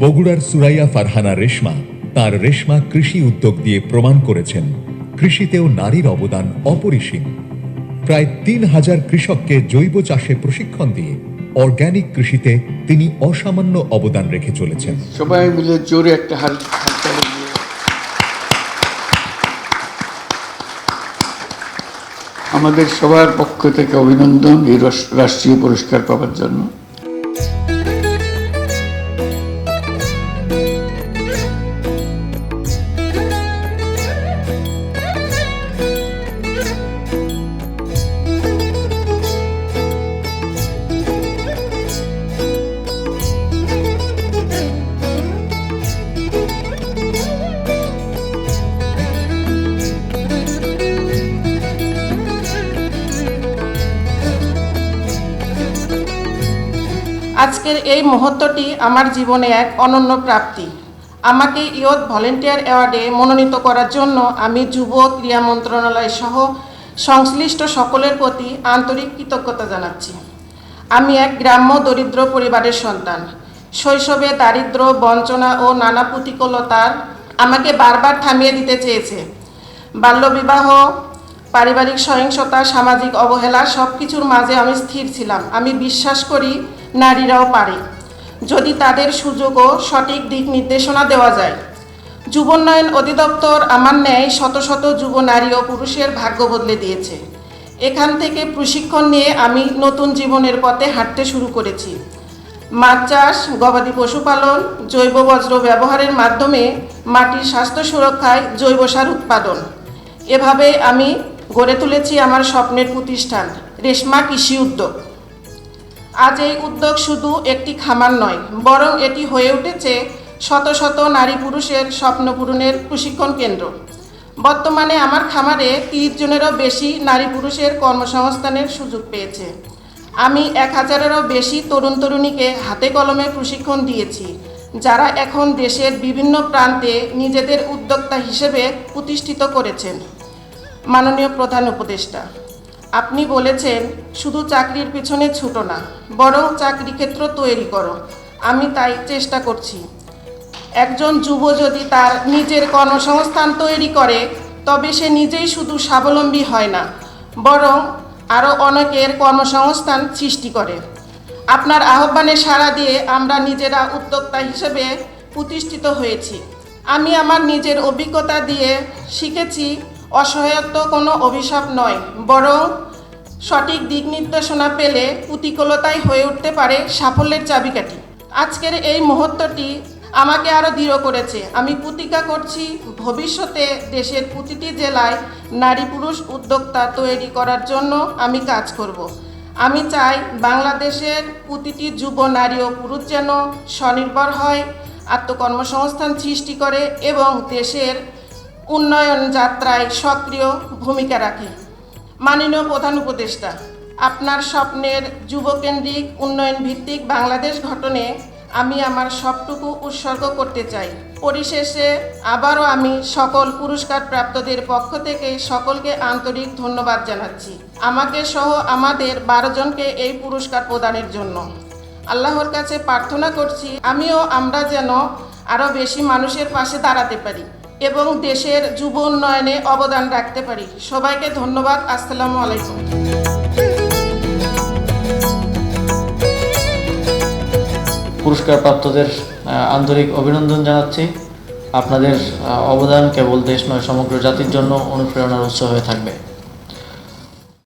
বগুড়ার সুরাইয়া ফারহানা রেশমা তার রেশমা কৃষি উদ্যোগ দিয়ে প্রমাণ করেছেন, কৃষিতেও নারীর অবদান অপরিসীম। প্রায় তিন হাজার কৃষককে জৈব চাষে প্রশিক্ষণ দিয়ে অর্গানিক কৃষিতে তিনি অসামান্য অবদান রেখে চলেছেন। সবাই মিলে জোরে একটা দিয়ে আমাদের সবার পক্ষ থেকে অভিনন্দন এই রাষ্ট্রীয় পুরস্কার পাওয়ার জন্য। আজকের এই মুহূর্তটি আমার জীবনে এক অনন্য প্রাপ্তি। আমাকে ইয়ত ভলেন্টিয়ার অ্যাওয়ার্ডে মনোনীত করার জন্য আমি যুব ক্রীড়া মন্ত্রণালয় সহ সংশ্লিষ্ট সকলের প্রতি আন্তরিক কৃতজ্ঞতা জানাচ্ছি। আমি এক গ্রাম্য দরিদ্র পরিবারের সন্তান। শৈশবে দারিদ্র, বঞ্চনা ও নানা প্রতিকূলতার আমাকে বারবার থামিয়ে দিতে চেয়েছে। বাল্যবিবাহ, পারিবারিক সহিংসতা, সামাজিক অবহেলা সব কিছুর মাঝে আমি স্থির ছিলাম। আমি বিশ্বাস করি নারীরাও পারে। যদি তাদের সুযোগ ও সঠিক দিক নির্দেশনা দেওয়া যায়। যুবোন্নয়ন অধিদপ্তর আমার ন্যায় শত শত যুব নারী ও পুরুষের ভাগ্য বদলে দিয়েছে। এখান থেকে প্রশিক্ষণ নিয়ে আমি নতুন জীবনের পথে হাঁটতে শুরু করেছি। মাছ চাষ, গবাদি পশুপালন, জৈব বজ্র ব্যবহারের মাধ্যমে মাটির স্বাস্থ্য সুরক্ষায় জৈব সার উৎপাদন। এভাবে আমি গড়ে তুলেছি আমার স্বপ্নের প্রতিষ্ঠান, রেশমা কৃষি উদ্যোগ। আজ এই উদ্যোগ শুধু একটি খামার নয়, বরং এটি হয়ে উঠেছে শত শত নারী পুরুষের স্বপ্ন পূরণের প্রশিক্ষণ কেন্দ্র। বর্তমানে আমার খামারে তিরিশ জনেরও বেশি নারী পুরুষের কর্মসংস্থানের সুযোগ পেয়েছে। আমি এক হাজারেরও বেশি তরুণ তরুণীকে হাতে কলমে প্রশিক্ষণ দিয়েছি, যারা এখন দেশের বিভিন্ন প্রান্তে নিজেদের উদ্যোক্তা হিসেবে প্রতিষ্ঠিত করেছেন। মাননীয় প্রধান উপদেষ্টা। আপনি বলেছেন, শুধু চাকরির পিছনে ছুটো না, বরং চাকরি ক্ষেত্র তৈরি করো। আমি তাই চেষ্টা করছি। একজন যুব যদি তার নিজের কর্মসংস্থান তৈরি করে, তবে সে নিজেই শুধু স্বাবলম্বী হয় না, বরং আরও অনেকের কর্মসংস্থান সৃষ্টি করে। আপনার আহ্বানে সাড়া দিয়ে আমরা নিজেরা উদ্যোক্তা হিসেবে প্রতিষ্ঠিত হয়েছি। আমি আমার নিজের অভিজ্ঞতা দিয়ে শিখেছি অসহায়ত্ব কোনো অভিশাপ নয়, বরং সঠিক দিক নির্দেশনা পেলে প্রতিকূলতাই হয়ে উঠতে পারে সাফল্যের চাবিকাঠি। আজকের এই মুহূর্তটি আমাকে আরও দৃঢ় করেছে। আমি প্রতিজ্ঞা করছি, ভবিষ্যতে দেশের প্রতিটি জেলায় নারী পুরুষ উদ্যোক্তা তৈরি করার জন্য আমি কাজ করব। আমি চাই বাংলাদেশের প্রতিটি যুব নারী ও পুরুষ যেন স্বনির্ভর হয়, আত্মকর্মসংস্থান সৃষ্টি করে এবং দেশের উন্নয়ন যাত্রায় সক্রিয় ভূমিকা রাখে। মাননীয় প্রধান উপদেষ্টা, আপনার স্বপ্নের যুবকেন্দ্রিক উন্নয়ন ভিত্তিক বাংলাদেশ ঘটনে আমি আমার সবটুকু উৎসর্গ করতে চাই। পরিশেষে আবারও আমি সকল পুরস্কার প্রাপ্তদের পক্ষ থেকে সকলকে আন্তরিক ধন্যবাদ জানাচ্ছি। আমাকে সহ আমাদের বারো জনকে এই পুরস্কার প্রদানের জন্য। আল্লাহর কাছে প্রার্থনা করছি, আমিও আমরা যেন আরও বেশি মানুষের পাশে দাঁড়াতে পারি। এবং দেশের যুব উন্নয়নে অবদান রাখতে পারি। সবাইকে ধন্যবাদ। আসসালামু আলাইকুম। পুরস্কার প্রাপ্তদের আন্তরিক অভিনন্দন জানাচ্ছি। আপনাদের অবদান কেবল দেশ নয়, সমগ্র জাতির জন্য অনুপ্রেরণার উৎস হয়ে থাকবে।